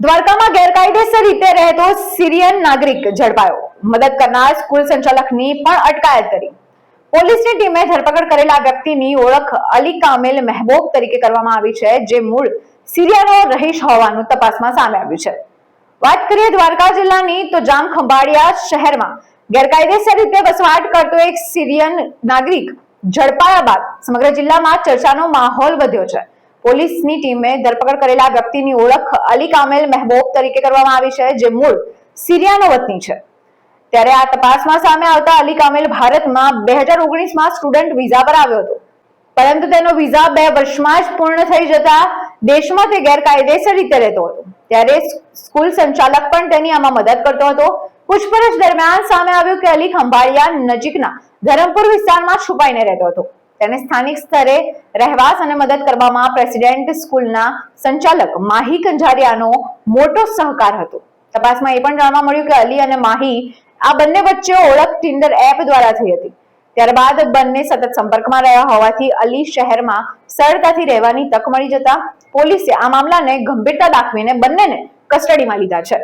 દ્વારકામાં ગેરકાયદેસર રીતે રહેતો સિરિયન નાગરિક ઝડપાયો. મદદ કરનાર સ્કૂલ સંચાલકની પણ અટકાયત કરી. પોલીસની ટીમે ધરપકડ કરેલા વ્યક્તિની ઓળખ અલી કામેલ મહેબૂબ તરીકે કરવામાં આવી છે, જે મૂળ સિરિયાનો રહીશ હોવાનું તપાસમાં સામે આવ્યું છે. વાત કરીએ દ્વારકા જિલ્લાની, તો જામ ખંભાળિયા શહેરમાં ગેરકાયદેસર રીતે વસવાટ કરતો એક સિરિયન નાગરિક ઝડપાયા બાદ સમગ્ર જિલ્લામાં ચર્ચાનો માહોલ વધ્યો છે. પોલીસની ટીમે ધરપકડ કરેલા વ્યક્તિની ઓળખ અલી કામેલ મહેબૂબ તરીકે કરવામાં આવી છે, જે મૂળ સિરિયાનો વતની છે. ત્યારે આ તપાસમાં સામે આવતા અલી કામેલ ભારતમાં બે હજાર ઓગણીસમાં સ્ટુડન્ટ વિઝા પર આવ્યો હતો. પરંતુ તેનો વિઝા બે વર્ષમાં જ પૂર્ણ થઈ જતા દેશમાં તે ગેરકાયદેસર રીતે રહેતો હતો. ત્યારે સ્કૂલ સંચાલક પણ તેની આમાં મદદ કરતો હતો. પૂછપરછ દરમિયાન સામે આવ્યું કે અલી ખંભાળિયા નજીકના ધરમપુર વિસ્તારમાં છુપાઈને રહેતો હતો. તેને સ્થાનિક સ્તરે રહેવાસ અને મદદ કરવામાં પ્રેસિડેન્ટ સ્કૂલના સંચાલક માહી કંજારિયાનો મોટો સહકાર હતો. તપાસમાં એ પણ જાણવા મળ્યું કે અલી અને માહી આ બંને વચ્ચે ઓળખ ટિન્ડર એપ દ્વારા થઈ હતી. ત્યારબાદ બંને સતત સંપર્કમાં રહ્યા હોવાથી અલી શહેરમાં સરળતાથી રહેવાની તક મળી જતા પોલીસે આ મામલાને ગંભીરતા દાખવીને બંનેને કસ્ટડીમાં લીધા છે.